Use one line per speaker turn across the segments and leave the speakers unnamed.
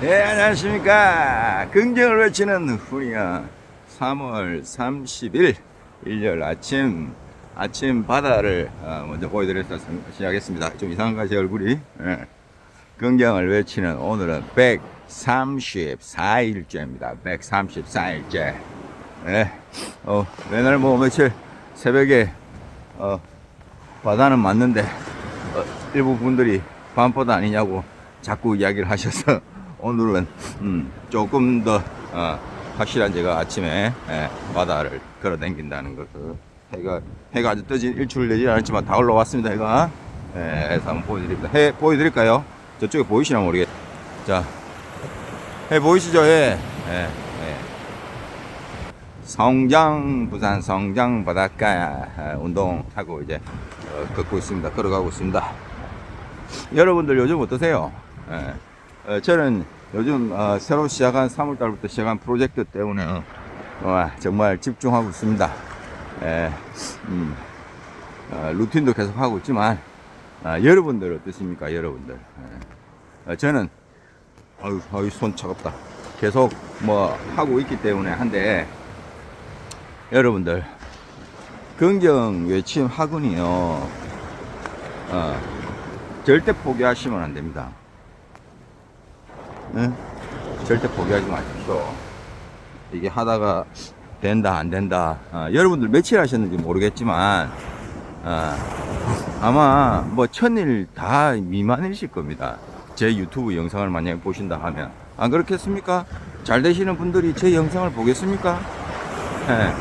네, 안녕하십니까. 긍정을 외치는 훈이야. 3월 30일 일요일 아침, 아침 바다를 어, 먼저 보여드려서 성- 시작했습니다. 좀 이상한가, 제 얼굴이? 예. 긍정을 외치는 오늘은 134일째입니다. 134일째. 예. 어, 맨날 뭐 며칠 새벽에, 어, 바다는 맞는데, 어, 일부 분들이 밤바다 아니냐고 자꾸 이야기를 하셔서 오늘은 음, 조금 더 어, 확실한 제가 아침에 예, 바다를 걸어 댕긴다는 것을 해가 해가 아직 뜨지 일출을 내지 않았지만 다 올라왔습니다 해가 예, 그래서 한번 보여드립니다 해 보여드릴까요 저쪽에 보이시나 모르겠 자해 보이시죠 해 예, 예. 성장 부산 성장 바닷가 예, 운동하고 이제 어, 걷고 있습니다 걸어가고 있습니다 여러분들 요즘 어떠세요? 예. 어, 저는 요즘 어, 새로 시작한 3월달부터 시작한 프로젝트 때문에 어, 정말 집중하고 있습니다. 예. 음, 어, 루틴도 계속 하고 있지만 아, 여러분들 어떠십니까? 여러분들 예. 어, 저는 아유, 아유 손 차갑다. 계속 뭐 하고 있기 때문에 한데 여러분들 긍정 외침 학원이요. 어, 절대 포기하시면 안 됩니다. 응? 절대 포기하지 마십시오. 이게 하다가 된다 안 된다. 어, 여러분들 며칠 하셨는지 모르겠지만 어, 아마 뭐 천일 다 미만이실 겁니다. 제 유튜브 영상을 만약에 보신다 하면 안 그렇겠습니까? 잘 되시는 분들이 제 영상을 보겠습니까? 예,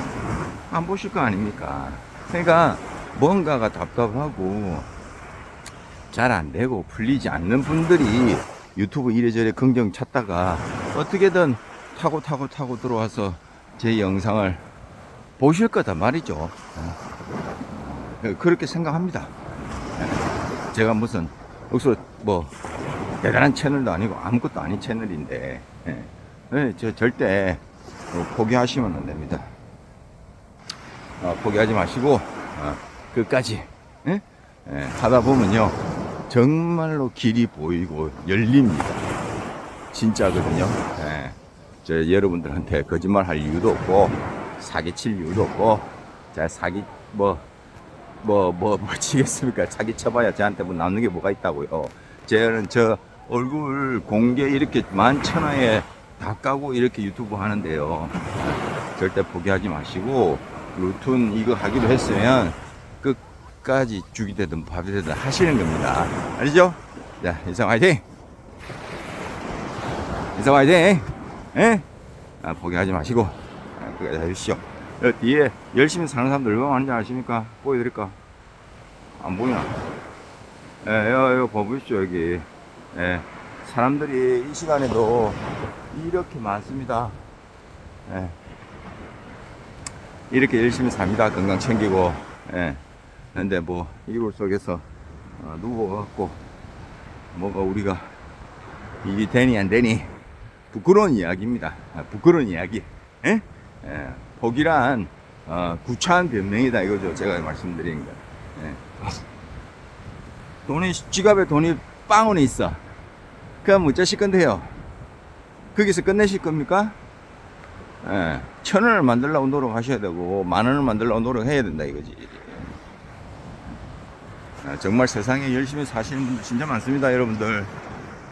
안 보실 거 아닙니까? 그러니까 뭔가가 답답하고 잘 안 되고 풀리지 않는 분들이 유튜브 이래저래 긍정 찾다가 어떻게든 타고 타고 타고 들어와서 제 영상을 보실 거다 말이죠. 어. 그렇게 생각합니다. 제가 무슨 여기서 뭐 대단한 채널도 아니고 아무것도 아닌 채널인데 예. 예, 저 절대 어, 포기하시면 안 됩니다. 어, 포기하지 마시고 어, 끝까지 예? 예, 하다 보면요 정말로 길이 보이고 열립니다. 진짜거든요. 예. 저 여러분들한테 거짓말 할 이유도 없고 사기칠 이유도 없고 자 사기 뭐 뭐 뭐 뭐 치겠습니까? 사기 쳐봐야 저한테 뭐 남는 게 뭐가 있다고요. 저는 저 얼굴 공개 이렇게 만천하에 다 까고 이렇게 유튜브 하는데요. 절대 포기하지 마시고 루틴 이거 하기로 했으면 끝까지 죽이 되든 밥이 되든 하시는 겁니다. 알죠? 자, 인상 화이팅! 인상 화이팅! 예? 아, 포기하지 마시고 아, 끝까지 해주시오. 여 뒤에 열심히 사는 사람들 얼마나 많은지 아십니까? 보여드릴까? 안 보이나? 예, 여, 여, 봐보십시오, 여기. 예, 사람들이 이 시간에도 이렇게 많습니다. 예. 이렇게 열심히 삽니다. 건강 챙기고. 예. 근데 뭐, 이불 속에서 어, 누워갖고, 뭐가 우리가 일이 되니 안 되니, 부끄러운 이야기입니다. 아, 부끄러운 이야기. 예? 예. 복이란, 어, 구차한 변명이다. 이거죠. 제가 말씀드리는 거. 예. 돈이, 지갑에 돈이 빵원에 있어. 그럼 어쩌실 건데요? 거기서 끝내실 겁니까? 예, 천 원을 만들려고 노력하셔야 되고 만 원을 만들려고 노력해야 된다 이거지. 아, 정말 세상에 열심히 사시는 분들 진짜 많습니다, 여러분들.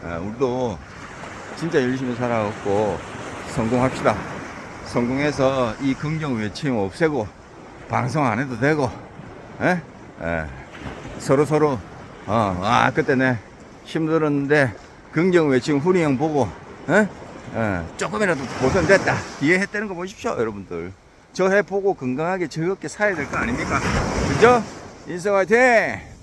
아, 우리도 진짜 열심히 살아갖고 성공합시다. 성공해서 이 긍정 외침 없애고 방송 안 해도 되고, 예? 예. 서로 서로 어, 아 그때 내 힘들었는데 긍정 외침 훈이 형 보고, 예? 예, 조금이라도 보선됐다. 뜨는 거 보십시오, 여러분들. 저 해 보고 건강하게 즐겁게 살아야 될 거 아닙니까? 그죠? 인성 화이팅!